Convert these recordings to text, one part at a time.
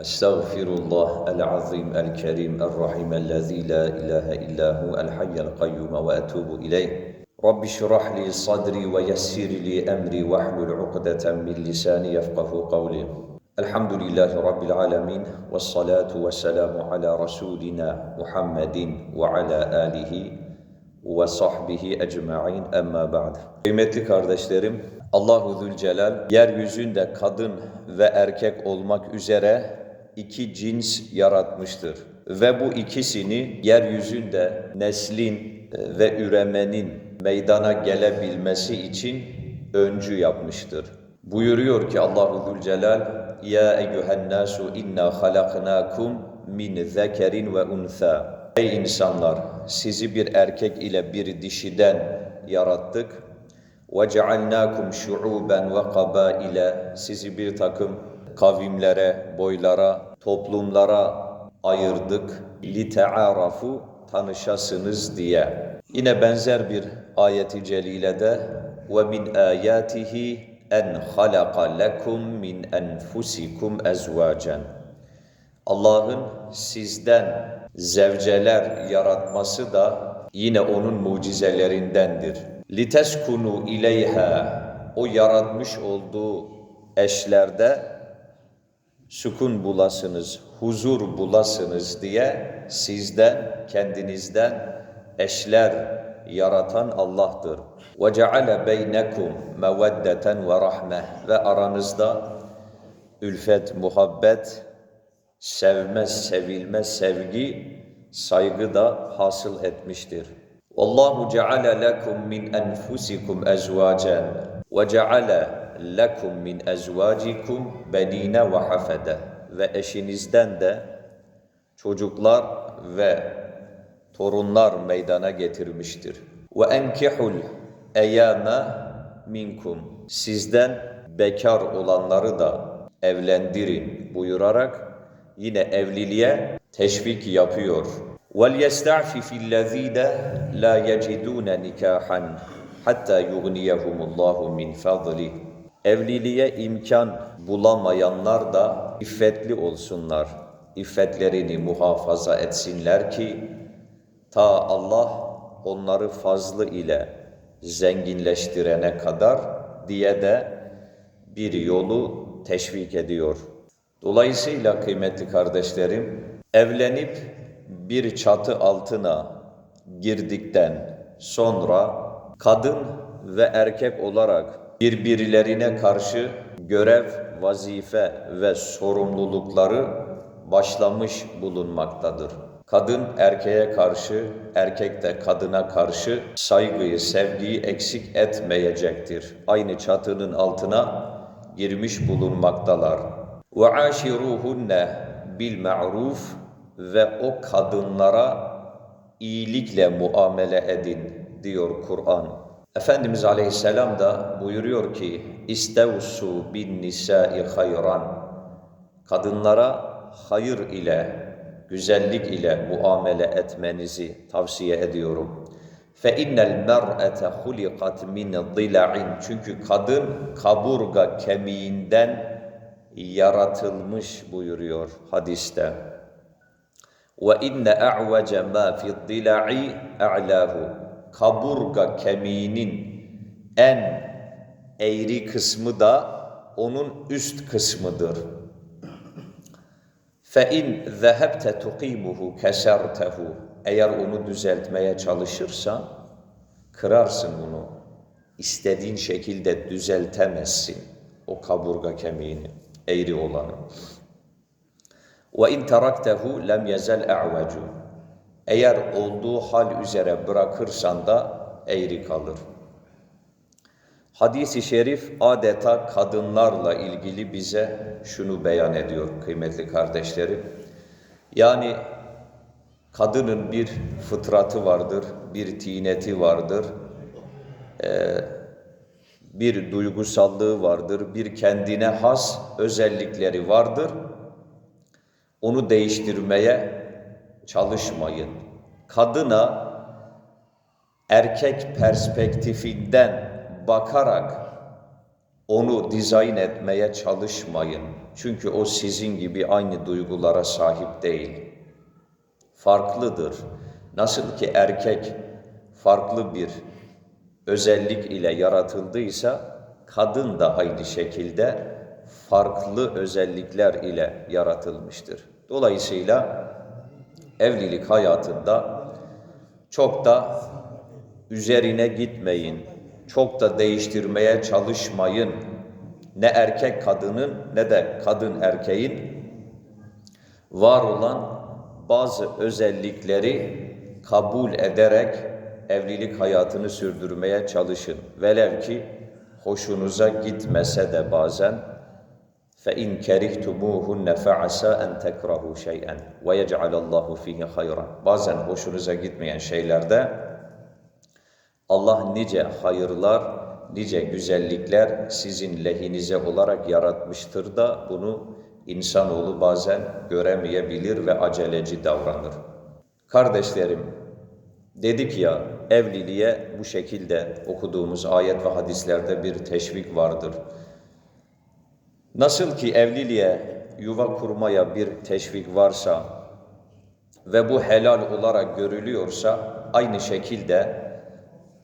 أستغفر الله العظيم الكريم الرحيم الذي لا إله إلا هو الحي القيوم وأتوب إليه رب اشرح لي صدري ويسر لي أمري واحلل عقدة من لساني يفقه قولي الحمد لله رب العالمين والصلاة والسلام على رسولنا محمد وعلى آله ve sahbihi ecma'in emma ba'd. Kıymetli kardeşlerim, Allahu Zülcelal yeryüzünde kadın ve erkek olmak üzere iki cins yaratmıştır. Ve bu ikisini yeryüzünde neslin e, ve üremenin meydana gelebilmesi için öncü yapmıştır. Buyuruyor ki Allahu Zülcelal ya eyyühen nasu inna halaknakum min zekerin ve unsa. Ey insanlar sizi bir erkek ile bir dişiden yarattık. Ve cealnakum şuuben ve kabâ kabaile sizi bir takım kavimlere, boylara, toplumlara ayırdık. لِتَعَارَفُوا Tanışasınız diye. Yine benzer bir ayeti celilede وَمِنْ آيَاتِهِ اَنْ خَلَقَ لَكُمْ مِنْ أَنْفُسِكُمْ اَزْوَاجًا Allah'ın sizden zevceler yaratması da yine onun mucizelerindendir. Liteskunu ileyha o yaratmış olduğu eşlerde sükun bulasınız, huzur bulasınız diye sizden, kendinizden eşler yaratan Allah'tır. Ve ceale beynekum meveddeten ve aranızda ülfet, muhabbet, sevme, sevilme, sevgi, saygı da hasıl etmiştir. Ceale lekum min enfusikum ezvacen ve ceale lekum min ezvacikum benine ve hafede ve eşinizden de çocuklar ve torunlar meydana getirmiştir. Ve enkihul eyyame minkum sizden bekar olanları da evlendirin buyurarak yine evliliğe teşvik yapıyor. وَلْيَسْتَعْفِفِ الَّذ۪ينَ لَا يَجِدُونَ نِكَاحًا hatta yugniyehumullahu min fadli. Evliliğe imkan bulamayanlar da iffetli olsunlar. İffetlerini muhafaza etsinler ki ta Allah onları fazlı ile zenginleştirene kadar diye de bir yolu teşvik ediyor. Dolayısıyla kıymetli kardeşlerim, evlenip bir çatı altına girdikten sonra kadın ve erkek olarak birbirlerine karşı görev, vazife ve sorumlulukları başlamış bulunmaktadır. Kadın erkeğe karşı, erkek de kadına karşı saygıyı, sevgiyi eksik etmeyecektir. Aynı çatının altına girmiş bulunmaktalar. وَعَاشِرُوهُنَّ بِالْمَعْرُوفِ Ve o kadınlara iyilikle muamele edin diyor Kur'an. Efendimiz Aleyhisselam da buyuruyor ki İstevsu bin nisai hayran Kadınlara hayır ile, güzellik ile muamele etmenizi tavsiye ediyorum. Fe innel mer'ete hulikat min dila'in çünkü kadın kaburga kemiğinden yaratılmış buyuruyor hadiste. Ve inne a'vece ma fi dila'i a'lahu. Kaburga kemiğinin en eğri kısmı da onun üst kısmıdır. İn zehebte tuqimuhu kesertehu. Eğer onu düzeltmeye çalışırsan kırarsın bunu. İstediğin şekilde düzeltemezsin o kaburga kemiğini eğri olanı. İn teraktehu lem yezel e'vecu. Eğer olduğu hal üzere bırakırsan da eğri kalır. Hadis-i şerif adeta kadınlarla ilgili bize şunu beyan ediyor kıymetli kardeşlerim. Yani kadının bir fıtratı vardır, bir tineti vardır, ee, bir duygusallığı vardır, bir kendine has özellikleri vardır. Onu değiştirmeye çalışmayın. Kadına erkek perspektifinden bakarak onu dizayn etmeye çalışmayın. Çünkü o sizin gibi aynı duygulara sahip değil. Farklıdır. Nasıl ki erkek farklı bir özellik ile yaratıldıysa, kadın da aynı şekilde farklı özellikler ile yaratılmıştır. Dolayısıyla evlilik hayatında çok da üzerine gitmeyin, çok da değiştirmeye çalışmayın. Ne erkek kadının ne de kadın erkeğin var olan bazı özellikleri kabul ederek evlilik hayatını sürdürmeye çalışın. Velev ki hoşunuza gitmese de bazen فَاِنْ كَرِهْتُمُوهُنَّ فَعَسَى اَنْ تَكْرَهُ شَيْئًا وَيَجْعَلَ اللّٰهُ ف۪يهِ خَيْرًا Bazen hoşunuza gitmeyen şeylerde Allah nice hayırlar, nice güzellikler sizin lehinize olarak yaratmıştır da bunu insanoğlu bazen göremeyebilir ve aceleci davranır. Kardeşlerim, dedik ya evliliğe bu şekilde okuduğumuz ayet ve hadislerde bir teşvik vardır. Nasıl ki evliliğe, yuva kurmaya bir teşvik varsa ve bu helal olarak görülüyorsa aynı şekilde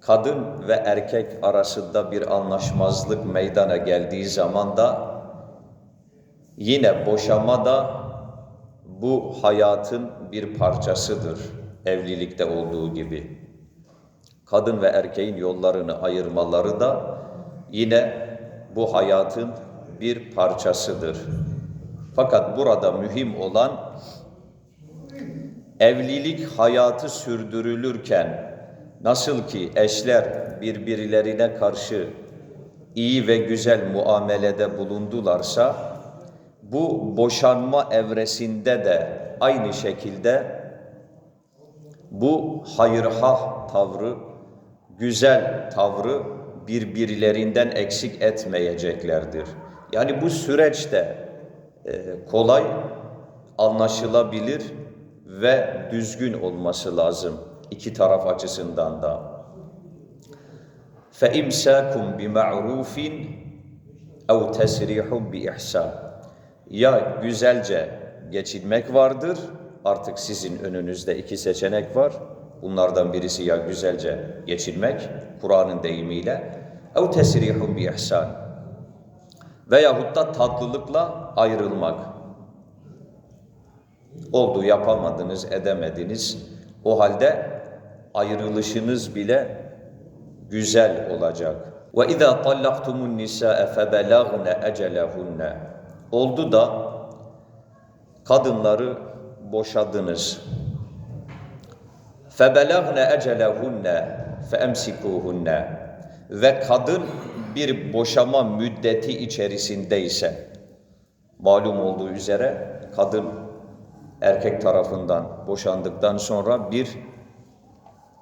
kadın ve erkek arasında bir anlaşmazlık meydana geldiği zaman da yine boşama da bu hayatın bir parçasıdır evlilikte olduğu gibi. Kadın ve erkeğin yollarını ayırmaları da yine bu hayatın bir parçasıdır. Fakat burada mühim olan evlilik hayatı sürdürülürken nasıl ki eşler birbirlerine karşı iyi ve güzel muamelede bulundularsa bu boşanma evresinde de aynı şekilde bu hayırhah tavrı, güzel tavrı birbirlerinden eksik etmeyeceklerdir. Yani bu süreçte e, kolay, anlaşılabilir ve düzgün olması lazım iki taraf açısından da. فَاِمْسَاكُمْ بِمَعْرُوفٍ اَوْ تَسْرِيحٌ بِإِحْسَانٍ Ya güzelce geçinmek vardır, artık sizin önünüzde iki seçenek var. Bunlardan birisi ya güzelce geçinmek, Kur'an'ın deyimiyle, اَوْ تَسْرِيحٌ بِإِحْسَانٍ Veyahut da tatlılıkla ayrılmak. Oldu yapamadınız, edemediniz. O halde ayrılışınız bile güzel olacak. Ve izâ tallaqtumun nisâe febelâgne ecelehunne. Oldu da kadınları boşadınız. Febelâgne ecelehunne feemsikuhunne. Ve kadın bir boşama müddeti içerisindeyse malum olduğu üzere kadın erkek tarafından boşandıktan sonra bir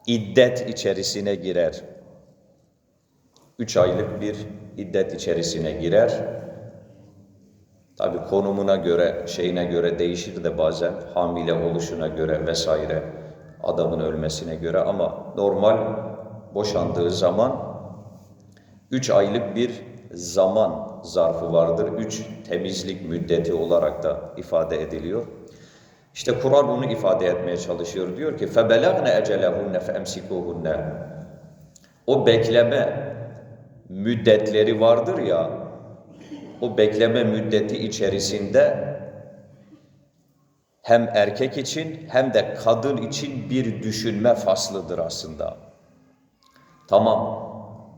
iddet içerisine girer. Üç aylık bir iddet içerisine girer. Tabi konumuna göre, şeyine göre değişir de bazen hamile oluşuna göre vesaire, adamın ölmesine göre ama normal boşandığı zaman üç aylık bir zaman zarfı vardır. Üç temizlik müddeti olarak da ifade ediliyor. İşte Kur'an onu ifade etmeye çalışıyor. Diyor ki فَبَلَغْنَ اَجَلَهُنَّ فَاَمْسِكُوهُنَّ O bekleme müddetleri vardır ya, o bekleme müddeti içerisinde hem erkek için hem de kadın için bir düşünme faslıdır aslında. Tamam,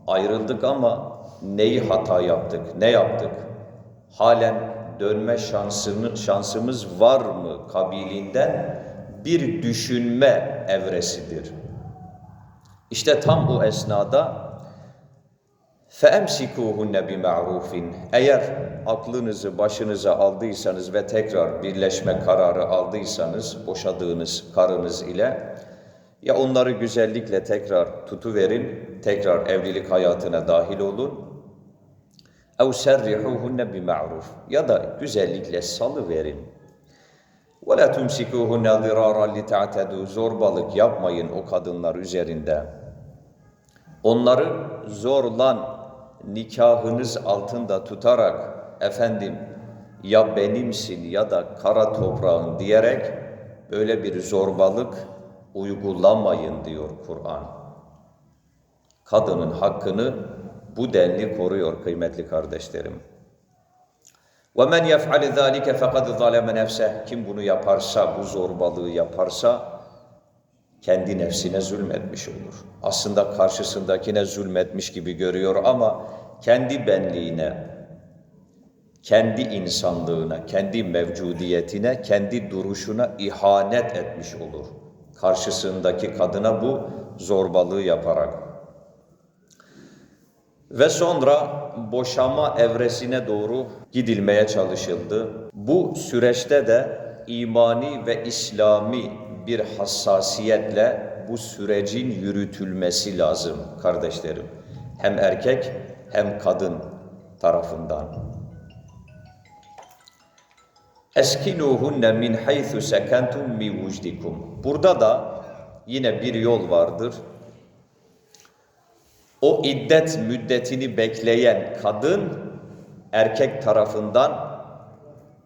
ayrıldık ama neyi hata yaptık, ne yaptık? Halen dönme şansını, şansımız var mı kabiliğinden bir düşünme evresidir. İşte tam bu esnada فَاَمْسِكُوهُنَّ بِمَعْرُوفٍ Eğer aklınızı başınıza aldıysanız ve tekrar birleşme kararı aldıysanız boşadığınız karınız ile ya onları güzellikle tekrar tutuverin, tekrar evlilik hayatına dahil olun اَوْ سَرِّحُوهُنَّ بِمَعْرُوفٍ Ya da güzellikle salı verin. وَلَا تُمْسِكُوهُنَّ ضِرَارًا لِتَعْتَدُوا Zorbalık yapmayın o kadınlar üzerinde. Onları zorlan nikahınız altında tutarak efendim ya benimsin ya da kara toprağın diyerek böyle bir zorbalık uygulamayın diyor Kur'an. Kadının hakkını bu denli koruyor kıymetli kardeşlerim. وَمَنْ يَفْعَلِ ذَٰلِكَ فَقَدْ ظَلَمَ نَفْسَهِ Kim bunu yaparsa, bu zorbalığı yaparsa kendi nefsine zulmetmiş olur. Aslında karşısındakine zulmetmiş gibi görüyor ama kendi benliğine, kendi insanlığına, kendi mevcudiyetine, kendi duruşuna ihanet etmiş olur. Karşısındaki kadına bu zorbalığı yaparak. Ve sonra boşama evresine doğru gidilmeye çalışıldı. Bu süreçte de imani ve İslami bir hassasiyetle bu sürecin yürütülmesi lazım kardeşlerim. Hem erkek hem kadın tarafından. Eskinuhunne min haythu sekentum mi vucdikum. Burada da yine bir yol vardır. O iddet müddetini bekleyen kadın erkek tarafından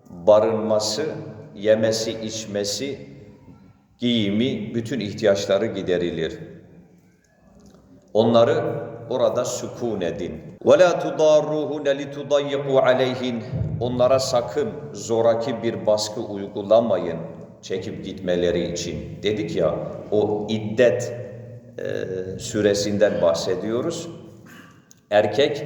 barınması, yemesi, içmesi, giyimi, bütün ihtiyaçları giderilir. Onları orada sükun edin. Ve la tudarruhune li tudayyiqu aleyhin. Onlara sakın zoraki bir baskı uygulamayın çekip gitmeleri için. Dedik ya o iddet e, süresinden bahsediyoruz. Erkek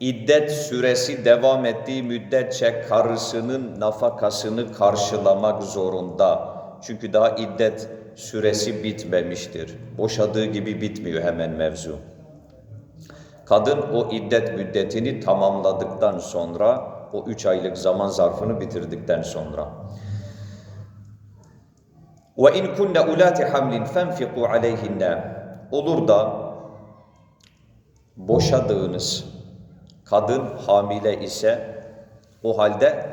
iddet süresi devam ettiği müddetçe karısının nafakasını karşılamak zorunda. Çünkü daha iddet süresi bitmemiştir. Boşadığı gibi bitmiyor hemen mevzu. Kadın o iddet müddetini tamamladıktan sonra, o üç aylık zaman zarfını bitirdikten sonra. Ve in kunna ulati hamlin fenfiku aleyhinne. Olur da boşadığınız kadın hamile ise o halde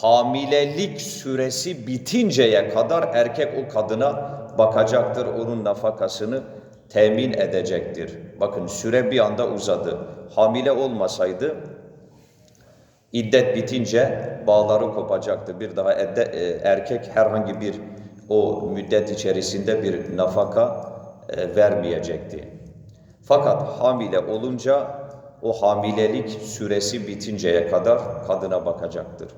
hamilelik süresi bitinceye kadar erkek o kadına bakacaktır onun nafakasını temin edecektir. Bakın süre bir anda uzadı. Hamile olmasaydı iddet bitince bağları kopacaktı. Bir daha edde, e, erkek herhangi bir o müddet içerisinde bir nafaka e, vermeyecekti. Fakat hamile olunca o hamilelik süresi bitinceye kadar kadına bakacaktır.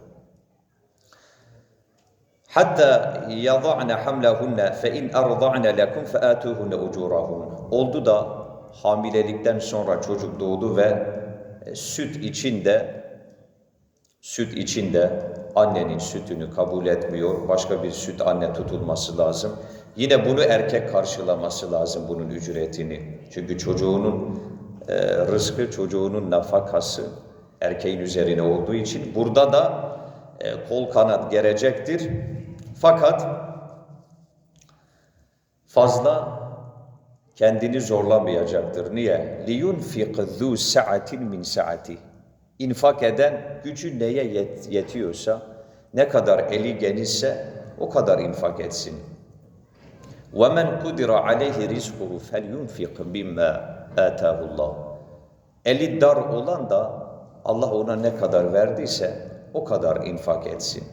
Hatta yada'na hamlahunna fe in arda'na lekum fe atuhunna ucurahun. Oldu da hamilelikten sonra çocuk doğdu ve e, süt içinde süt içinde annenin sütünü kabul etmiyor. Başka bir süt anne tutulması lazım. Yine bunu erkek karşılaması lazım bunun ücretini. Çünkü çocuğunun e, rızkı, çocuğunun nafakası erkeğin üzerine olduğu için burada da e, kol kanat gerecektir. Fakat fazla kendini zorlamayacaktır. Niye? لِيُنْفِقْ ذُو سَعَةٍ مِنْ سَعَةِ İnfak eden gücü neye yet yetiyorsa, ne kadar eli genişse o kadar infak etsin. وَمَنْ قُدِرَ عَلَيْهِ رِزْقُهُ فَلْيُنْفِقْ بِمَّا آتَاهُ اللّٰهُ Eli dar olan da Allah ona ne kadar verdiyse o kadar infak etsin.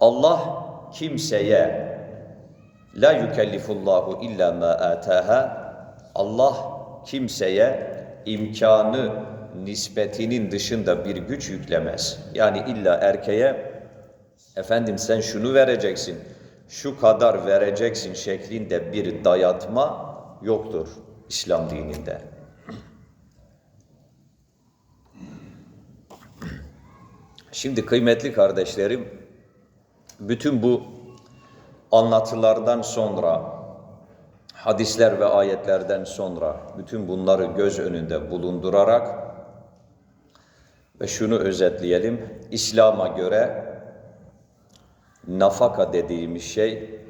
Allah kimseye la yukellifullahu illa ma ataha Allah kimseye imkanı nispetinin dışında bir güç yüklemez. Yani illa erkeğe efendim sen şunu vereceksin, şu kadar vereceksin şeklinde bir dayatma yoktur İslam dininde. Şimdi kıymetli kardeşlerim, bütün bu anlatılardan sonra, hadisler ve ayetlerden sonra bütün bunları göz önünde bulundurarak ve şunu özetleyelim, İslam'a göre nafaka dediğimiz şey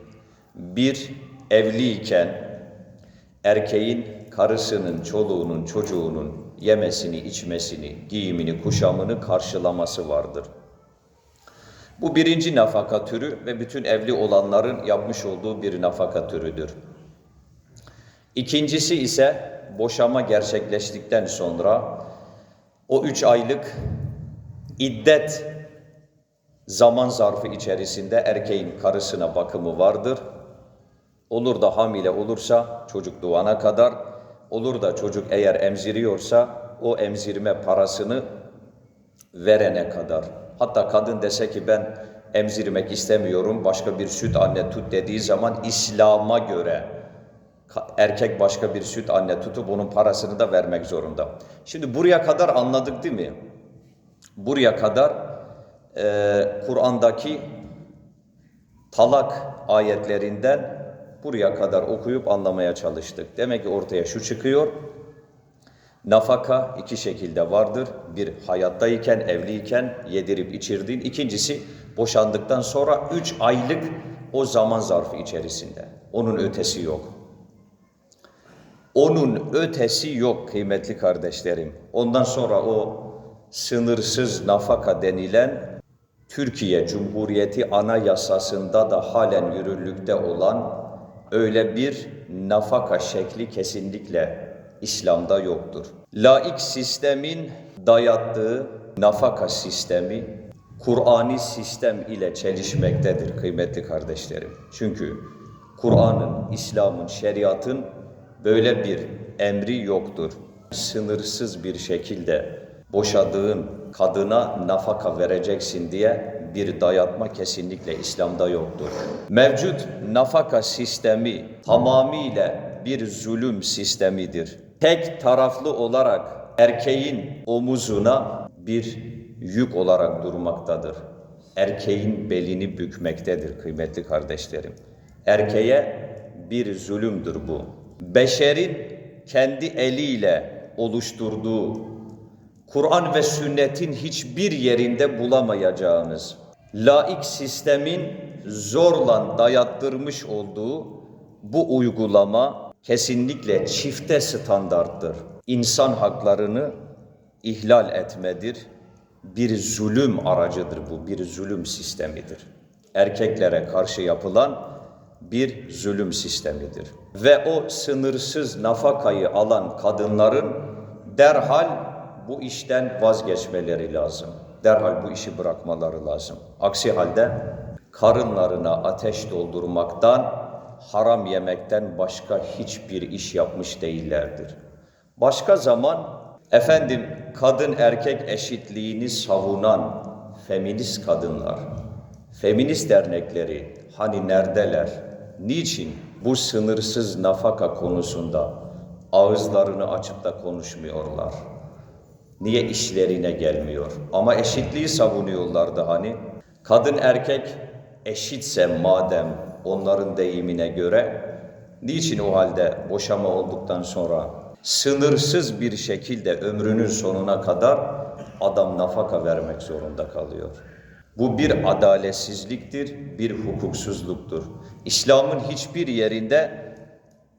bir evliyken erkeğin karısının, çoluğunun, çocuğunun yemesini, içmesini, giyimini, kuşamını karşılaması vardır. Bu birinci nafaka türü ve bütün evli olanların yapmış olduğu bir nafaka türüdür. İkincisi ise boşama gerçekleştikten sonra o üç aylık iddet zaman zarfı içerisinde erkeğin karısına bakımı vardır. Olur da hamile olursa çocuk doğana kadar, olur da çocuk eğer emziriyorsa o emzirme parasını verene kadar. Hatta kadın dese ki ben emzirmek istemiyorum, başka bir süt anne tut dediği zaman İslam'a göre erkek başka bir süt anne tutup onun parasını da vermek zorunda. Şimdi buraya kadar anladık değil mi? Buraya kadar eee, Kur'an'daki talak ayetlerinden buraya kadar okuyup anlamaya çalıştık. Demek ki ortaya şu çıkıyor. Nafaka iki şekilde vardır. Bir hayattayken, evliyken yedirip içirdiğin. İkincisi boşandıktan sonra üç aylık o zaman zarfı içerisinde. Onun ötesi yok. Onun ötesi yok kıymetli kardeşlerim. Ondan sonra o sınırsız nafaka denilen Türkiye Cumhuriyeti Anayasası'nda da halen yürürlükte olan öyle bir nafaka şekli kesinlikle İslam'da yoktur. Laik sistemin dayattığı nafaka sistemi Kur'ani sistem ile çelişmektedir kıymetli kardeşlerim. Çünkü Kur'an'ın, İslam'ın, şeriatın böyle bir emri yoktur. Sınırsız bir şekilde boşadığın kadına nafaka vereceksin diye bir dayatma kesinlikle İslam'da yoktur. Mevcut nafaka sistemi tamamıyla bir zulüm sistemidir. Tek taraflı olarak erkeğin omuzuna bir yük olarak durmaktadır. Erkeğin belini bükmektedir kıymetli kardeşlerim. Erkeğe bir zulümdür bu. Beşerin kendi eliyle oluşturduğu Kur'an ve sünnetin hiçbir yerinde bulamayacağınız, laik sistemin zorla dayattırmış olduğu bu uygulama kesinlikle çifte standarttır. İnsan haklarını ihlal etmedir. Bir zulüm aracıdır bu, bir zulüm sistemidir. Erkeklere karşı yapılan bir zulüm sistemidir. Ve o sınırsız nafakayı alan kadınların derhal bu işten vazgeçmeleri lazım. Derhal bu işi bırakmaları lazım. Aksi halde karınlarına ateş doldurmaktan, haram yemekten başka hiçbir iş yapmış değillerdir. Başka zaman efendim kadın erkek eşitliğini savunan feminist kadınlar, feminist dernekleri hani neredeler? Niçin bu sınırsız nafaka konusunda ağızlarını açıp da konuşmuyorlar? Niye işlerine gelmiyor? Ama eşitliği savunuyorlardı hani. Kadın erkek eşitse madem onların deyimine göre niçin o halde boşama olduktan sonra sınırsız bir şekilde ömrünün sonuna kadar adam nafaka vermek zorunda kalıyor? Bu bir adaletsizliktir, bir hukuksuzluktur. İslam'ın hiçbir yerinde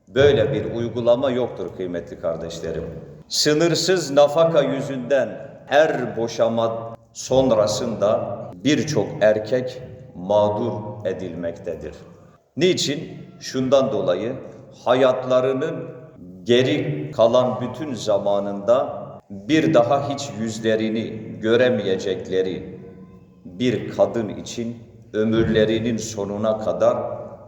Böyle bir uygulama yoktur kıymetli kardeşlerim. Sınırsız nafaka yüzünden her boşama sonrasında birçok erkek mağdur edilmektedir. Niçin? Şundan dolayı hayatlarının geri kalan bütün zamanında bir daha hiç yüzlerini göremeyecekleri bir kadın için ömürlerinin sonuna kadar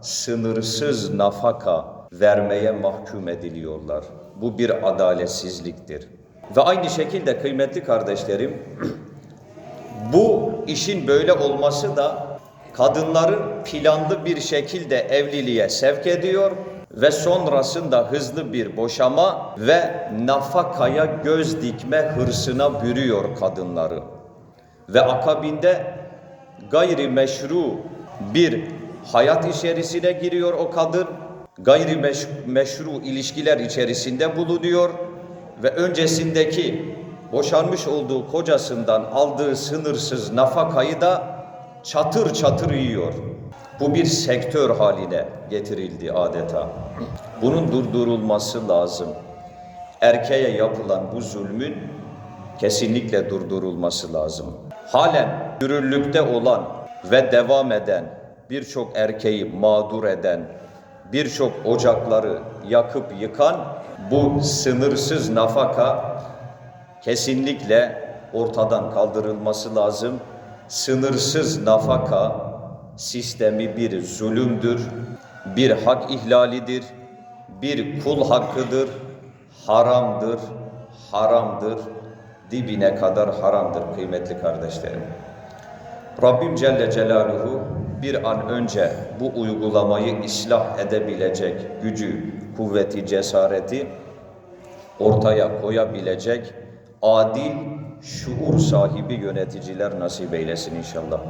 sınırsız nafaka vermeye mahkum ediliyorlar. Bu bir adaletsizliktir. Ve aynı şekilde kıymetli kardeşlerim, bu işin böyle olması da kadınların planlı bir şekilde evliliğe sevk ediyor ve sonrasında hızlı bir boşama ve nafakaya göz dikme hırsına bürüyor kadınları. Ve akabinde gayri meşru bir hayat içerisine giriyor o kadın. Gayri meş- meşru ilişkiler içerisinde bulunuyor ve öncesindeki boşanmış olduğu kocasından aldığı sınırsız nafakayı da çatır çatır yiyor. Bu bir sektör haline getirildi adeta. Bunun durdurulması lazım. Erkeğe yapılan bu zulmün kesinlikle durdurulması lazım. Halen yürürlükte olan ve devam eden birçok erkeği mağdur eden birçok ocakları yakıp yıkan bu sınırsız nafaka kesinlikle ortadan kaldırılması lazım. Sınırsız nafaka sistemi bir zulümdür, bir hak ihlalidir, bir kul hakkıdır, haramdır, haramdır, dibine kadar haramdır kıymetli kardeşlerim. Rabbim Celle Celaluhu bir an önce bu uygulamayı ıslah edebilecek gücü, kuvveti, cesareti ortaya koyabilecek adil, şuur sahibi yöneticiler nasip eylesin inşallah.